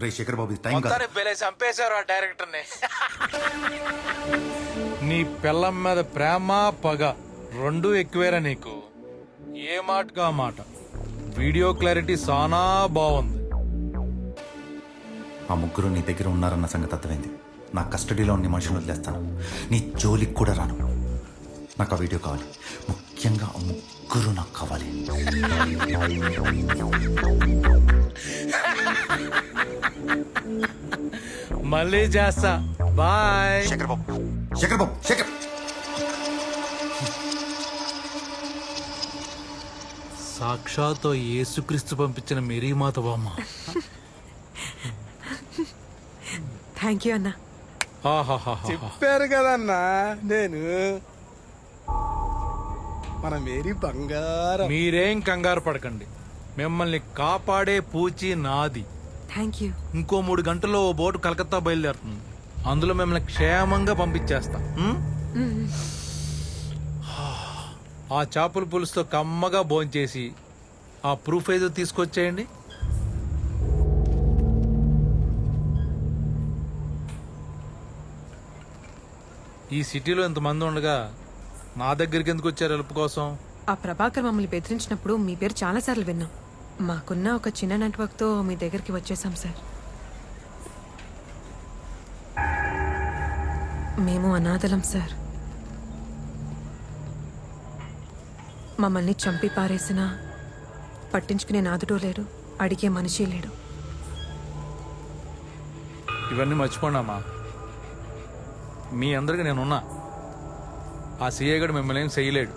రే శేఖర్ బాబు time కాదు. చంపేశారు ఆ డైరెక్టర్ని నీ పిల్లం మీద ప్రేమ పగ రెండు ఎక్కువేరా నీకు. ఏ మాటగా మాట? వీడియో క్లారిటీ సానా బాగుంది. ఆ ముగ్గురు నీ దగ్గర ఉన్నారన్న సంగతి అర్థమైంది. నా కస్టడీలో ఉన్న మనుషులు వదిలేస్తాను. నీ జోలికి కూడా రాను. నాకు ఆ వీడియో కావాలి. ముఖ్యంగా ఆ ముగ్గురు నాకు కావాలి. మళ్ళీ చేస్తా. బాయ్. శేఖర్ బాబు. శేఖర్ బాబు శేఖర్. సాక్షాత్ యేసుక్రీస్తు పంపించిన మేరీ మాత బామ్మ. థ్యాంక్ యూ అన్నా. చెప్పారు కదన్నా నేను. మన మేరీ బంగారం. మీరేం కంగారు పడకండి. మిమ్మల్ని కాపాడే పూచి నాది. థ్యాంక్ యూ ఇంకో మూడు గంటల్లో ఓ బోటు కలకత్తా బయలుదేరుతుంది. అందులో మిమ్మల్ని క్షేమంగా పంపించేస్తా? ఆ చేపల పులుసుతో కమ్మగా భోంచేసి ఆ ప్రూఫ్ ఏదో తీసుకొచ్చేయండి. ఈ సిటీలో ఇంతమంది ఉండగా నా దగ్గరికి ఎందుకు వచ్చారు హెల్ప్ కోసం? ఆ ప్రభాకర్ మమ్మల్ని బెదిరించినప్పుడు మీ పేరు చాలాసార్లు విన్నాం. మాకున్న ఒక చిన్న నెట్వర్క్తో మీ దగ్గరికి వచ్చేసాం సార్. మేము అనాథలం సార్. మమ్మల్ని చంపి పారేసిన పట్టించుకునే నాదుడో లేడు అడిగే మనిషి లేడు. ఇవన్నీ మర్చిపోండమ్మా మీ అందరికి నేనున్నా. ఆ సీఏ గడు మిమ్మల్ని ఏం చేయలేడు.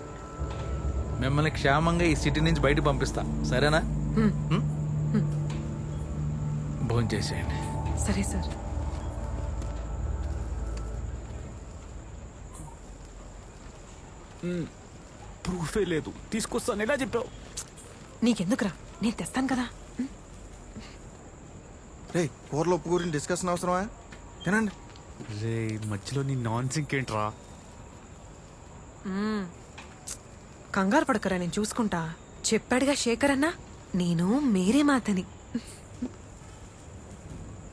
మిమ్మల్ని క్షేమంగా ఈ సిటీ నుంచి బయట పంపిస్తా. సరేనా? హ్మ్. భోజనం చేసేయండి. సరే సార్. ప్రూఫే లేదు. తీసుకొస్తాను. ఎలా చెప్పావు? నీకెందుకురా? నేను తెస్తాను కదా. రే కూరలో ఉప్పు గురించి డిస్కషన్ అవసరమా? తినండి. రే మధ్యలో నీ నాన్ సింక్ ఏంట్రా? కంగారు పడకరా నేను చూసుకుంటా. చెప్పాడుగా శేఖర్ అన్న నేను మేరే మాతని.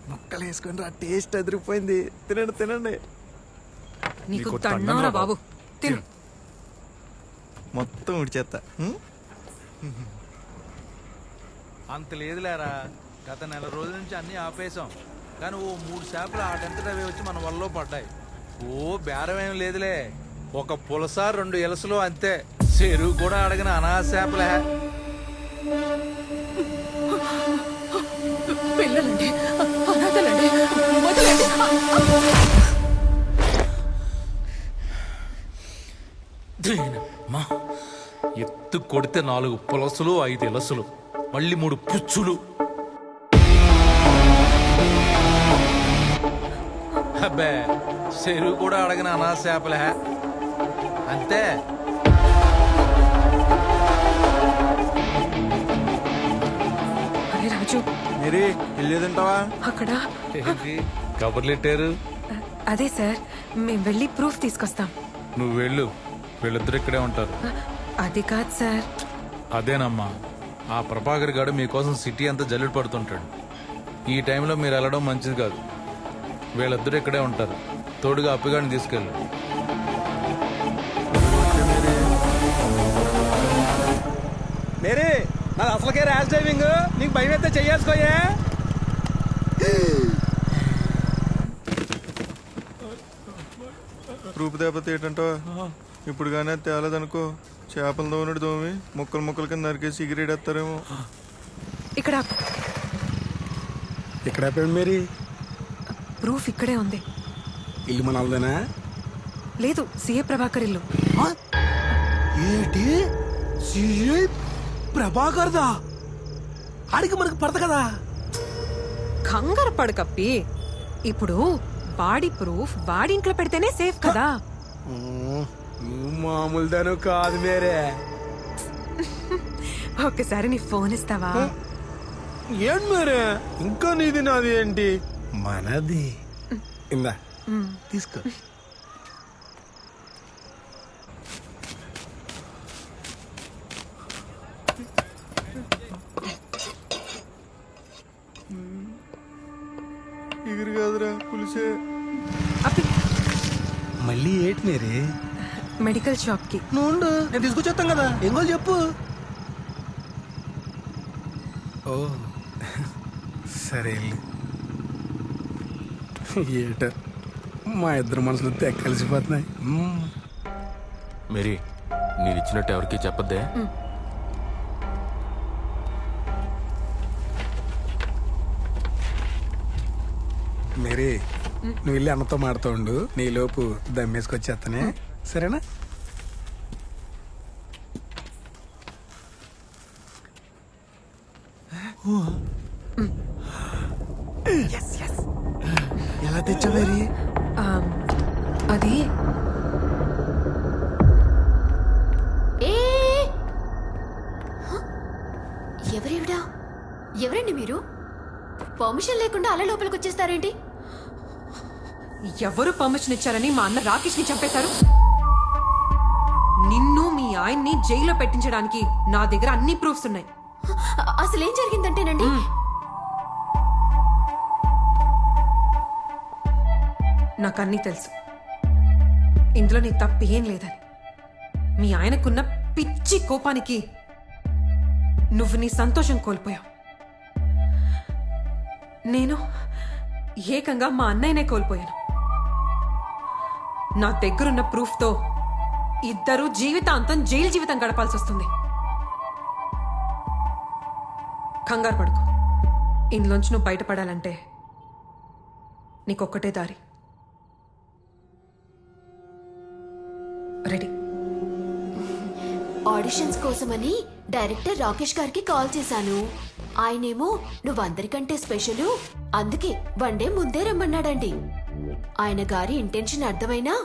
ముక్కలు వేసుకొని రా టేస్ట్ అదిరిపోయింది. తినండి తినండి. నీకు నీకు దండంరా దండంరా బాబు. తిను. మొత్తం ఉడిచేత్తా. ఉం? అంత లేదులేరా. గత నెల రోజుల నుంచి అన్నీ ఆపేశాం. కానీ ఓ మూడు చేపలు ఆటంతట అవి వచ్చి మన వల్ల పడ్డాయి ఓ బేరం ఏం లేదులే ఒక పులస రెండు ఎలసలు అంతే చెరువు కూడా అడగిన అనాథ చేపలే పిల్లలండి అనాథలండి వదిలేండి. దీనమ్మా. ఎత్తు కొడితే నాలుగు పులసలు ఐదు ఎలసలు మళ్ళీ మూడు పుచ్చులు అబ్బే చెరువు కూడా అడగిన అనాథ చేపలే. అంతే. అరే రాజు. మేరీ తింటావా? అక్కడ? ఏంటి? కబుర్లెట్టారు అదే సార్ మేము వెళ్ళి ప్రూఫ్ తీసుకొస్తాం. నువ్వు వెళ్ళు. వీళ్ళిద్దరు ఇక్కడే ఉంటారు. అది కాదు సార్. అదేనమ్మా. ఆ ప్రభాకర్ గారు మీకోసం సిటీ అంతా జల్లుడు పడుతుంటాడు. ఈ టైంలో మీరు వెళ్ళడం మంచిది కాదు. వీళ్ళిద్దరు ఇక్కడే ఉంటారు. తోడుగా అప్పిగాడిని తీసుకెళ్ళు. మేరీ నాది అసలుకే ర్యాష్ డ్రైవింగ్ నీకు భయం అయితే చెయ్యేసుకోయే ప్రూఫ్ దెబ్బతి ఏంటంటావా ఇప్పుడు కానీ అది తేలేదనుకో. చేపల దోనుడు దోమి ముక్కలు ముక్కలు కింద నరికేసి సిగరెట్ వేస్తారేమో. ఇక్కడ ఇక్కడ అయిపోయింది మేరీ. ప్రూఫ్ ఇక్కడే ఉంది. ఇల్లు మనల్దేనా లేదు సిఏ ప్రభాకర్ ఇల్లు. ఏంటి? సిఐ ప్రభాకర్దా? ఆడికి మనకు పడత కదా? కంగారు పడు కప్పి. ఇప్పుడు బాడీ ప్రూఫ్ బాడీ ఇంట్లో పెడితేనే సేఫ్ కదా. నువ్వు మామూలు దాను కాదు మేరే. ఒక్కసారి నీ ఫోన్ ఇస్తావా? ఏం మేరే? ఇంకా నీది నాది ఏంటి? మనది. ఇందా. తీసుకో. ఎగురు కాదురా పులిసే. మళ్ళీ ఏటినేరే మెడికల్ షాప్కి నువ్వు ఉండు, నేను తీసుకొచ్చేస్తాం కదా. ఎంగో చెప్పు. ఓ. సరే వెళ్ళు. ఏట? మా ఇద్దరు మనసులు తెగ కలిసిపోతున్నాయి. మేరీ నేను ఇచ్చినట్టు ఎవరికి చెప్పద్దే? మేరీ నువ్వు వెళ్ళి అన్నతో మాడుతూ ఉండు. నీలోపు దమ్మేసుకొచ్చేస్తానే సరేనా? ఎలా తెచ్చా మేరీ ఆమ్, అది ఏ! హ? ఎవరివిడా? ఎవరండి మీరు? పర్మిషన్ లేకుండా అలా లోపలికి వచ్చేస్తారేంటి? ఎవరు పర్మిషన్ ఇచ్చారని మా అన్న రాకేష్ని చంపేశారు? నిన్ను మీ ఆయన్ని జైల్లో పెట్టించడానికి నా దగ్గర అన్ని ప్రూఫ్స్ ఉన్నాయి. అసలు ఏం జరిగిందంటేనండి నాకు అన్నీ తెలుసు. ఇందులో నీ తప్పు ఏం లేదని. మీ ఆయనకున్న పిచ్చి కోపానికి నువ్వు నీ సంతోషం కోల్పోయావు. నేను ఏకంగా మా అన్నయ్యనే కోల్పోయాను. నా దగ్గరున్న ప్రూఫ్తో ఇద్దరు జీవితాంతం జైలు జీవితం గడపాల్సి వస్తుంది కంగారు పడుకో. ఇందులోంచి నువ్వు బయటపడాలంటే నీకొక్కటే దారి. ఆడిషన్స్ కోసమని డైరెక్టర్ రాకేష్ గారికి కాల్ చేశాను. ఆయనేమో నువ్వందరికంటే స్పెషల్ అందుకే వన్ డే ముందే రమ్మన్నాడండి. ఆయన గారి ఇంటెన్షన్ అర్థమైనా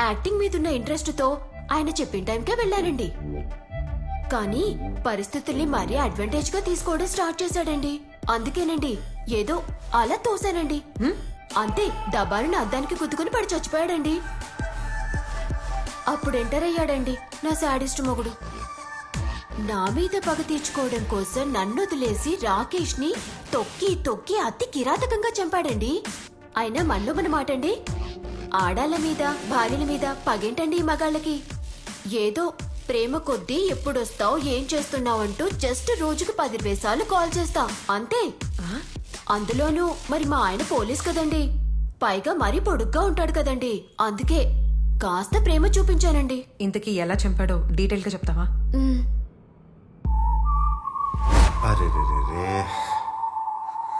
యాక్టింగ్ మీదున్న ఇంట్రెస్ట్తో ఆయన చెప్పిన టైంకే వెళ్ళానండి కానీ పరిస్థితుల్ని మరీ అడ్వాంటేజ్గా తీసుకోవడం స్టార్ట్ చేశాడండి. అందుకేనండి ఏదో అలా తోసానండి. అంతే దబాలను అద్దానికి గుద్దుకుని పడి చచ్చిపోయాడండి. అప్పుడు ఎంటర్ అయ్యాడండి నా శాడిస్ట్ మొగుడు. నా మీద పగ తీర్చుకోవడం కోసం నన్ను వదిలేసి రాకేష్ని తొక్కి తొక్కి అతి కిరాతకంగా చంపాడండి. అయినా మనలో మన మాటండి. ఆడాళ్ళ మీద భార్యల మీద పగేంటండి ఈ మగాళ్ళకి? ఏదో ప్రేమ కొద్దీ ఎప్పుడొస్తావు ఏం చేస్తున్నావు అంటూ జస్ట్ రోజుకు పది వేసాలు కాల్ చేస్తా. అంతే. అందులోనూ మరి మా ఆయన పోలీస్ కదండి. పైగా మరీ పొడుగ్గా ఉంటాడు కదండి. అందుకే కాస్త ప్రేమ చూపించానండి. ఇంతకీ ఎలా చంపాడో డీటెయిల్గా చెప్తావా? మ్, అరే రే రే రే.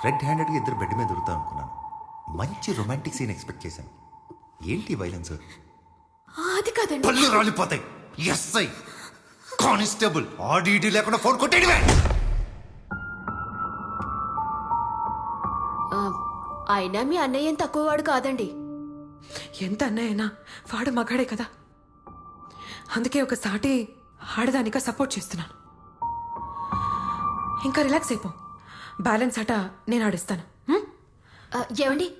రెడ్ హ్యాండెడ్గా ఇద్దరు బెడ్ మీద దొరుకుతా అనుకున్నాను. మంచి రొమాంటిక్ సీన్ ఎక్స్పెక్ట్ చేశాను. ఏంటి వైలెన్స్ అది కాదండి. పళ్ళు రాలిపోతాయి. ఎస్ఐ కానిస్టేబుల్ ఆడిటీ లేకుండా ఫోన్ కొట్టేయడమే. ఆ, అయినా మీ అన్నయ్య ఏం తక్కువవాడు కాదండి. ఎంత అన్నయ్యనా వాడు మగాడే కదా. అందుకే ఒక సాటి ఆడదానిగా సపోర్ట్ చేస్తున్నాను. ఇంకా రిలాక్స్ అయిపో. బ్యాలెన్స్ అట నేను ఆడిస్తాను. ఏమండి?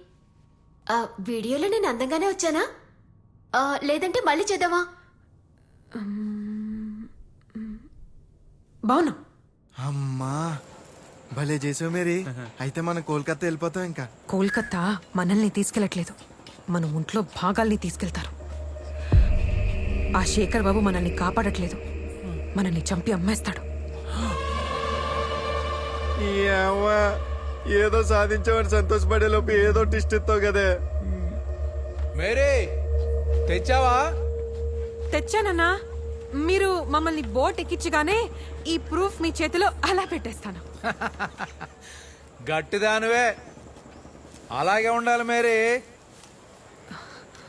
ఆ, వీడియోలో నేను అందంగానే వచ్చానా? లేదంటే మళ్ళీ చేద్దామా? బాగున్నా అమ్మా భలే చేసావు మేరీ. అయితే మనం కోల్కతా వెళ్ళిపోతాం ఇంకా. కోల్కతా మనల్ని తీసుకెళ్ళట్లేదు. మన ఒంట్లో భాగాల్ని తీసుకెళ్తారు. ఆ శేఖర్ బాబు మనల్ని కాపాడట్లేదు. మనల్ని చంపి అమ్మేస్తాడు. ఏదో సాధించేవాడు సంతోషపడే లోపు ఏదో టిస్ట్ ఇస్తావు కదే. మేరీ తెచ్చావా? తెచ్చానన్నా. మీరు మమ్మల్ని బోట్ ఎక్కించగానే ఈ ప్రూఫ్ మీ చేతిలో అలా పెట్టేస్తాను. గట్టిదానివే. అలాగే ఉండాలి మేరీ.